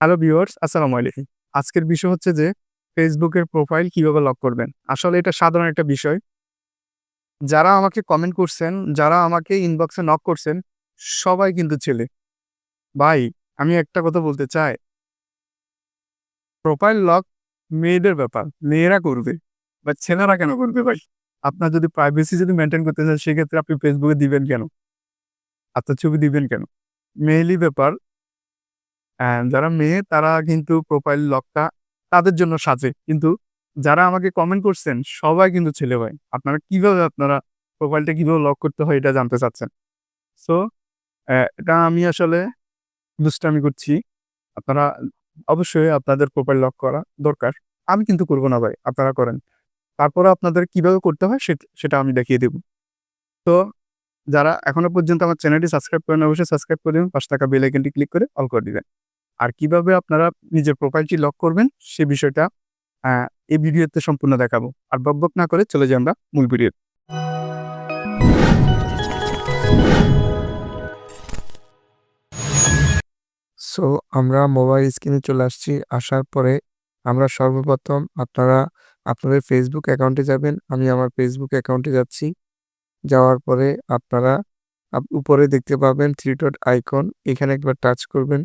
Hello viewers, আসসালামু আলাইকুম। আজকের বিষয় হচ্ছে যে, ফেসবুকের প্রোফাইল কীভাবে লক করবেন? আসলে এটা সাধারণ একটা বিষয়। যারা আমাকে কমেন্ট করছেন, যারা আমাকে ইনবক্সে নক করছেন, সবাই কিন্তু ছেলে। ভাই, আমি একটা কথা বলতে চাই। প্রোফাইল লক মেয়েদের ব্যাপার, মেয়েরা করবে বা ছেলেরা কেন করবে ভাই? আপনার যদি প্রাইভেসি যদি মেনটেন করতে চান, সেক্ষেত্রে আপনি ফেসবুকে দিবেন কেন? আপনার ছবি দিবেন কেন? মেইলি ব্যাপার যারা মেয়ে তারা কিন্তু প্রোফাইল লকটা তাদের জন্য সাজে। কিন্তু যারা আমাকে কমেন্ট করছেন সবাই কিন্তু ছেলে ভাই। আপনারা কীভাবে আপনারা প্রোফাইলটা কীভাবে লক করতে হয় এটা জানতে চাচ্ছেন। সো এটা আমি আসলে দুষ্টামি করছি। আপনারা অবশ্যই আপনাদের প্রোফাইল লক করা দরকার। আমি কিন্তু করব না ভাই, আপনারা করেন। তারপরেও আপনাদের কীভাবে করতে হয় সেট আমি দেখিয়ে দেব। তো যারা এখনও পর্যন্ত আমার চ্যানেলটি সাবস্ক্রাইব করেন অবশ্যই সাবস্ক্রাইব করে দিবেন। পাশে থাকা বেল আইকনটি ক্লিক করে অল করে দিবেন। আর কীভাবে আপনারা নিজের প্রোফাইলটি লক করবেন, সে বিষয়টা এই ভিডিওতে সম্পূর্ণ দেখাবো। আর বকবক না করে চলে যাই আমরা মূল ভিডিও সো আমরা মোবাইল স্ক্রিনে চলে আসছি। আসার পরে আমরা সর্বপ্রথম আপনারা, আপনাদের ফেসবুক অ্যাকাউন্টে যাবেন। আমি আমার ফেসবুক অ্যাকাউন্টে যাচ্ছি। যাওয়ার পরে আপনারা উপরে দেখতে পাবেন থ্রি ডট আইকন। এখানে একবার টাচ করবেন।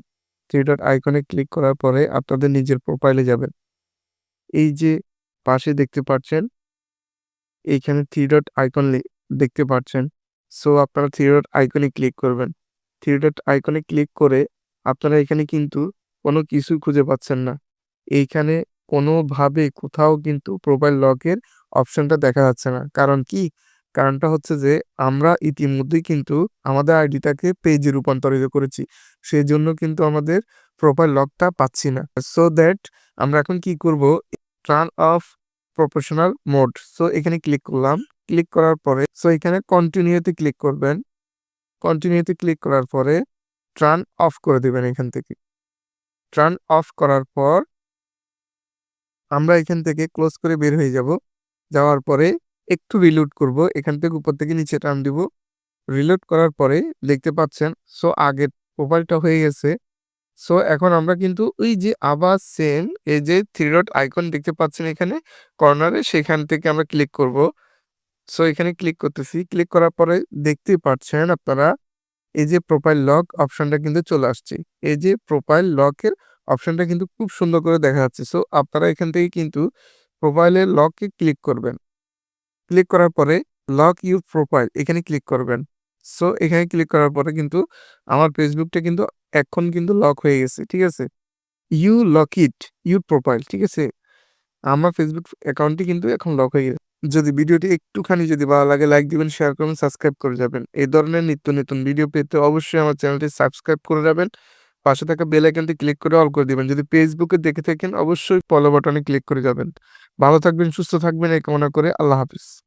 থ্রি ডট আইকনে ক্লিক করার পরে আপনাদের নিজের প্রোফাইলে যাবেন। এই যে পাশে দেখতে পাচ্ছেন, এইখানে থ্রি ডট আইকন দেখতে পাচ্ছেন। সো আপনারা থ্রি ডট আইকনে ক্লিক করবেন। থ্রি ডট আইকনে ক্লিক করে আপনারা এখানে কিন্তু কোনো কিছু খুঁজে পাচ্ছেন না। এইখানে কোনোভাবে কোথাও কিন্তু প্রোফাইল লকের অপশনটা দেখা যাচ্ছে না। কারণ কি? কারণটা হচ্ছে যে, আমরা ইতিমধ্যেই কিন্তু আমাদের আইডিটাকে পেজে রূপান্তরিত করেছি। সেই জন্য কিন্তু আমাদের প্রোফাইল লকটা পাচ্ছি না। সো দ্যাট আমরা এখন কি করব? Turn off professional mode. So এখানে ক্লিক করলাম। ক্লিক করার পরে সো এখানে কন্টিনিউ তে ক্লিক করবেন। কন্টিনিউ তে ক্লিক করার পরে টার্ন অফ করে দেবেন এখান থেকে। টার্ন অফ করার পর, আমরা এখান থেকে ক্লোজ করে বের হয়ে যাব। যাওয়ার পরে একটু রিলোড করব। এখান থেকে উপর থেকে নিচে টান দিব। রিলোড করার পরে দেখতে পাচ্ছেন সো আগের প্রোফাইলটা হয়ে গেছে। সো এখন আমরা কিন্তু ওই যে আবার সেম এই যে থ্রি ডট আইকন দেখতে পাচ্ছেন এখানে কর্নারে সেখান থেকে আমরা ক্লিক করব। সো এখানে ক্লিক করতেছি। ক্লিক করার পরে দেখতেই পাচ্ছেন আপনারা, এই যে প্রোফাইল লক অপশনটা কিন্তু চলে আসছে। এই যে প্রোফাইল লকের অপশনটা কিন্তু খুব সুন্দর করে দেখা যাচ্ছে। সো আপনারা এখান থেকে কিন্তু প্রোফাইলের লকে ক্লিক করবেন। ক্লিক করার পরে লক ইউর প্রোফাইল এখানে ক্লিক করবেন। সো এখানে ক্লিক করার পরে কিন্তু আমার ফেসবুকটা কিন্তু এখন কিন্তু লক হয়ে গেছে। ঠিক আছে? You lock it your profile ঠিক আছে? আমার ফেসবুক অ্যাকাউন্টটি কিন্তু এখন লক হয়ে গেছে। যদি ভিডিওটি একটুখানি যদি ভালো লাগে লাইক দিবেন, শেয়ার করবেন, সাবস্ক্রাইব করে যাবেন। এই ধরনের নিত্য নতুন ভিডিও পেতে অবশ্যই আমার চ্যানেলটি সাবস্ক্রাইব করে যাবেন। পাশে থাকা বেল আইকনটি ক্লিক করে অল করে দিবেন। যদি ফেসবুকে দেখে থাকেন অবশ্যই ফলো বাটনে ক্লিক করে যাবেন। ভালো থাকবেন, সুস্থ থাকবেন এই কামনা করে আল্লাহ হাফেজ।